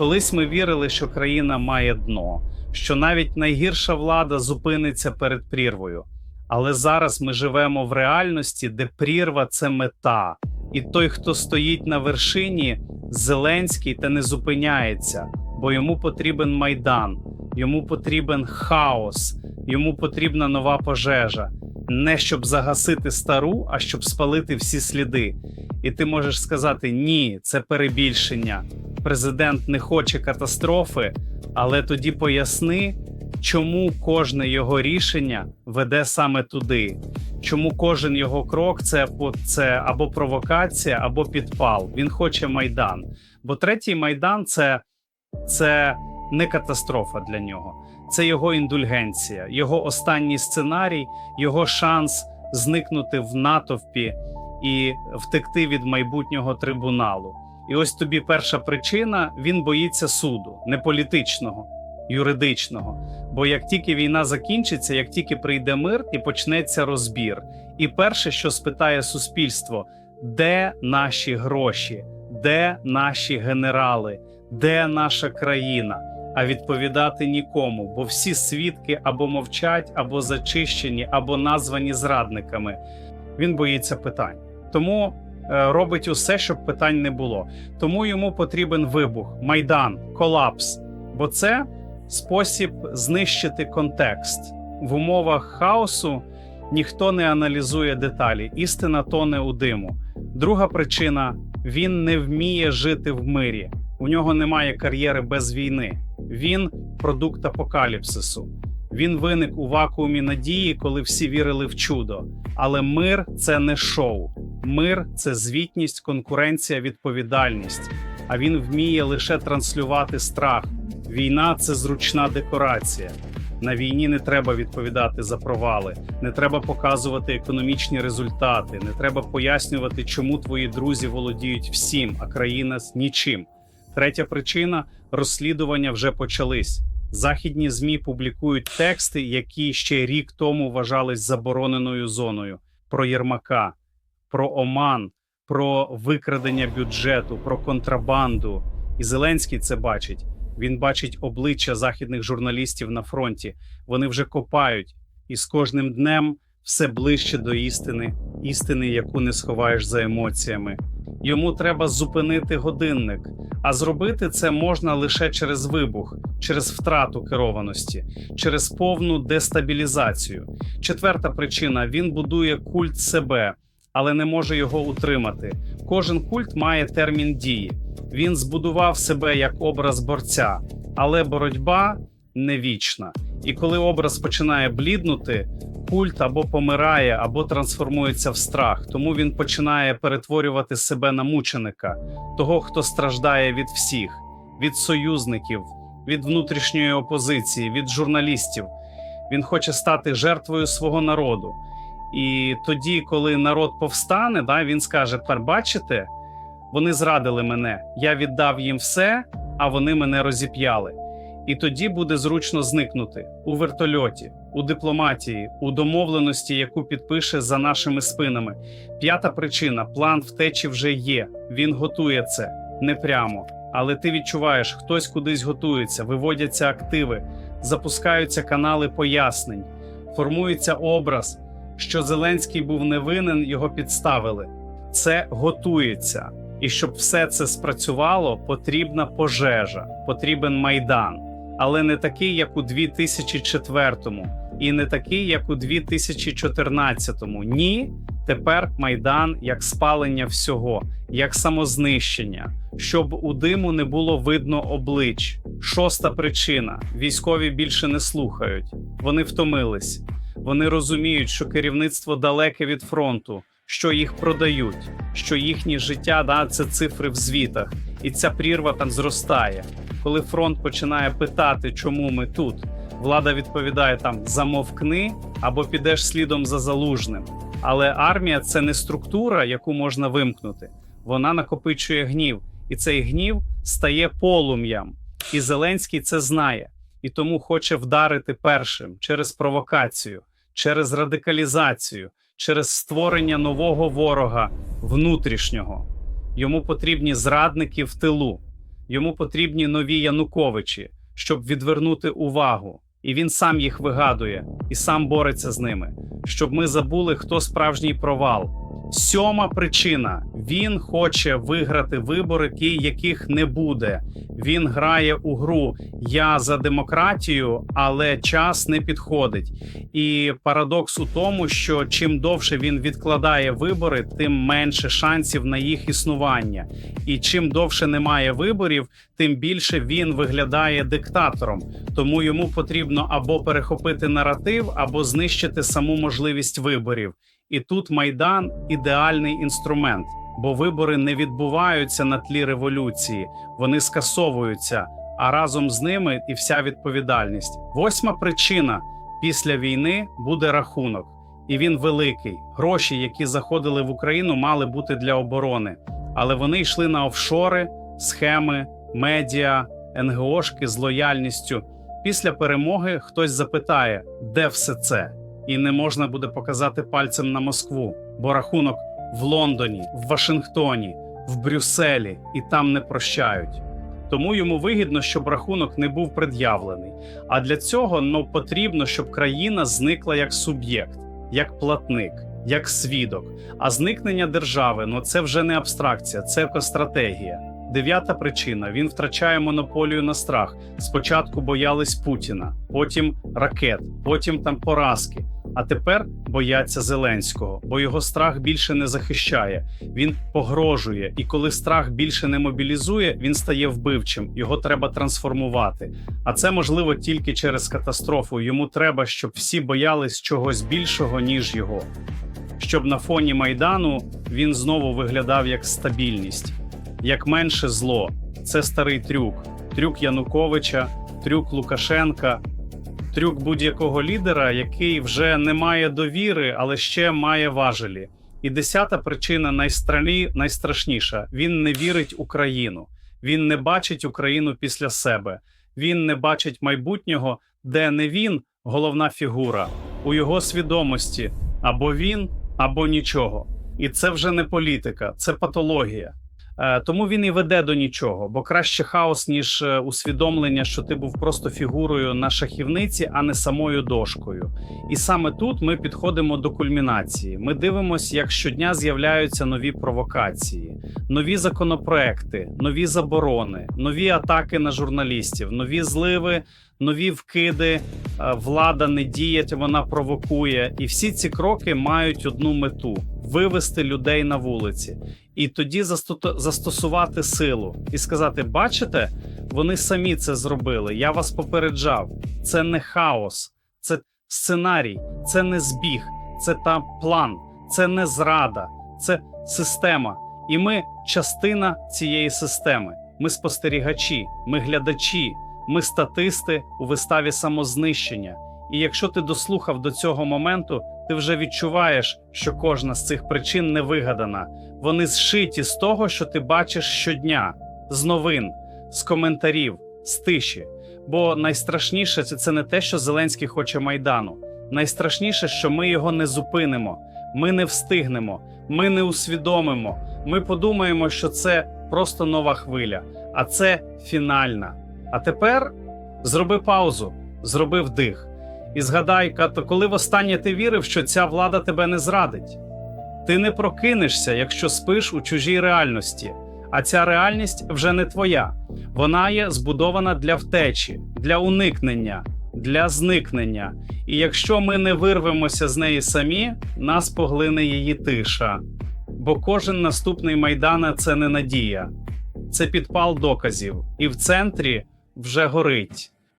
Колись ми вірили, що країна має дно, що навіть найгірша влада зупиниться перед прірвою. Але зараз ми живемо в реальності, де прірва це мета, і той, хто стоїть на вершині, Зеленський та не зупиняється, бо йому потрібен майдан, йому потрібен хаос, йому потрібна нова пожежа. Не щоб загасити стару, а щоб спалити всі сліди. І ти можеш сказати: ні, це перебільшення. Президент не хоче катастрофи, але тоді поясни, чому кожне його рішення веде саме туди. Чому кожен його крок це, це або провокація, або підпал. Він хоче майдан. Бо третій майдан це, це не катастрофа для нього, це його індульгенція, його останній сценарій, його шанс зникнути в натовпі і втекти від майбутнього трибуналу. І ось тобі перша причина: він боїться суду, не політичного, юридичного. Бо як тільки війна закінчиться, як тільки прийде мир і почнеться розбір. І перше, що спитає суспільство: де наші гроші, де наші генерали, де наша країна? А відповідати нікому, бо всі свідки або мовчать, або зачищені, або названі зрадниками. Він боїться питань. Тому робить усе, щоб питань не було. Тому йому потрібен вибух, майдан, колапс. Бо це спосіб знищити контекст в умовах хаосу. Ніхто не аналізує деталі. Істина тоне у диму. Друга причина: він не вміє жити в мирі. У нього немає кар'єри без війни. Він продукт апокаліпсису. Він виник у вакуумі надії, коли всі вірили в чудо. Але мир це не шоу. Мир це звітність, конкуренція, відповідальність. А він вміє лише транслювати страх. Війна це зручна декорація. На війні не треба відповідати за провали, не треба показувати економічні результати, не треба пояснювати, чому твої друзі володіють всім, а країна з нічим. Третя причина розслідування вже почались. Західні змі публікують тексти, які ще рік тому вважались забороненою зоною: про Єрмака, про Оман, про викрадення бюджету, про контрабанду. І Зеленський це бачить. Він бачить обличчя західних журналістів на фронті. Вони вже копають, і з кожним днем все ближче до істини, істини, яку не сховаєш за емоціями. Йому треба зупинити годинник, а зробити це можна лише через вибух, через втрату керованості, через повну дестабілізацію. Четверта причина: він будує культ себе, але не може його утримати. Кожен культ має термін дії. Він збудував себе як образ борця, але боротьба не вічна. І коли образ починає бліднути, культ або помирає, або трансформується в страх. Тому він починає перетворювати себе на мученика, того, хто страждає від всіх, від союзників, від внутрішньої опозиції, від журналістів. Він хоче стати жертвою свого народу. І тоді, коли народ повстане, да, він скаже: «Тепер бачите, вони зрадили мене. Я віддав їм все, а вони мене розіп'яли. І тоді буде зручно зникнути у вертольоті, у дипломатії, у домовленості, яку підпише за нашими спинами. П'ята причина: план втечі вже є. Він готує це не прямо. Але ти відчуваєш, хтось кудись готується, виводяться активи, запускаються канали пояснень, формується образ, що Зеленський був невинен, його підставили. Це готується. І щоб все це спрацювало, потрібна пожежа, потрібен майдан, але не такий, як у 2004-му, і не такий, як у 2014-му. Ні, тепер майдан як спалення всього, як самознищення, щоб у диму не було видно облич. Шоста причина: військові більше не слухають. Вони втомились. Вони розуміють, що керівництво далеке від фронту, що їх продають, що їхнє життя да, це цифри в звітах, і ця прірва там зростає. Коли фронт починає питати, чому ми тут, влада відповідає там замовкни або підеш слідом за залужним. Але армія це не структура, яку можна вимкнути. Вона накопичує гнів, і цей гнів стає полум'ям. І Зеленський це знає, і тому хоче вдарити першим через провокацію, через радикалізацію, через створення нового ворога внутрішнього. Йому потрібні зрадники в тилу. Йому потрібні нові Януковичі, щоб відвернути увагу. І він сам їх вигадує і сам бореться з ними, щоб ми забули, хто справжній провал. Сьома причина: він хоче виграти вибори, яких не буде. Він грає у гру Я за демократію, але час не підходить. І парадокс у тому, що чим довше він відкладає вибори, тим менше шансів на їх існування. І чим довше немає виборів, тим більше він виглядає диктатором. Тому йому потрібно або перехопити наратив, або знищити саму можливість виборів. І тут майдан ідеальний інструмент, бо вибори не відбуваються на тлі революції, вони скасовуються, а разом з ними і вся відповідальність. Восьма причина після війни буде рахунок, і він великий. Гроші, які заходили в Україну, мали бути для оборони, але вони йшли на офшори, схеми, медіа, НГОшки з лояльністю. Після перемоги хтось запитає, де все це, і не можна буде показати пальцем на Москву, бо рахунок в Лондоні, в Вашингтоні, в Брюсселі і там не прощають. Тому йому вигідно, щоб рахунок не був пред'явлений. А для цього ну, потрібно, щоб країна зникла як суб'єкт, як платник, як свідок. А зникнення держави ну це вже не абстракція, це екостратегія. Дев'ята причина: він втрачає монополію на страх. Спочатку боялись Путіна, потім ракет, потім там поразки. А тепер бояться Зеленського, бо його страх більше не захищає. Він погрожує, і коли страх більше не мобілізує, він стає вбивчим. Його треба трансформувати. А це можливо тільки через катастрофу. Йому треба, щоб всі боялись чогось більшого ніж його. Щоб на фоні майдану він знову виглядав як стабільність, як менше зло. Це старий трюк, трюк Януковича, трюк Лукашенка, трюк будь-якого лідера, який вже не має довіри, але ще має важелі. І десята причина найстралі, найстрашніша: він не вірить Україну, він не бачить Україну після себе. Він не бачить майбутнього, де не він головна фігура у його свідомості або він, або нічого. І це вже не політика, це патологія. Е, Тому він і веде до нічого, бо краще хаос, ніж е, усвідомлення, що ти був просто фігурою на шахівниці, а не самою дошкою. І саме тут ми підходимо до кульмінації. Ми дивимося, як щодня з'являються нові провокації, нові законопроекти, нові заборони, нові атаки на журналістів, нові зливи, нові вкиди. Е, Влада не діє, вона провокує. І всі ці кроки мають одну мету вивести людей на вулиці. І тоді застосувати силу і сказати: бачите, вони самі це зробили. Я вас попереджав. Це не хаос, це сценарій, це не збіг, це там план, це не зрада, це система. І ми частина цієї системи. Ми спостерігачі, ми глядачі, ми статисти у виставі самознищення. І якщо ти дослухав до цього моменту, ти вже відчуваєш, що кожна з цих причин не вигадана. Вони зшиті з того, що ти бачиш щодня, з новин, з коментарів, з тиші. Бо найстрашніше це, не те, що Зеленський хоче майдану. Найстрашніше, що ми його не зупинимо, ми не встигнемо, ми не усвідомимо. Ми подумаємо, що це просто нова хвиля, а це фінальна. А тепер зроби паузу, зроби вдих. І згадай, Като, коли востаннє ти вірив, що ця влада тебе не зрадить. Ти не прокинешся, якщо спиш у чужій реальності, а ця реальність вже не твоя. Вона є збудована для втечі, для уникнення, для зникнення. І якщо ми не вирвемося з неї самі, нас поглине її тиша. Бо кожен наступний майдана це не надія, це підпал доказів, і в центрі вже горить.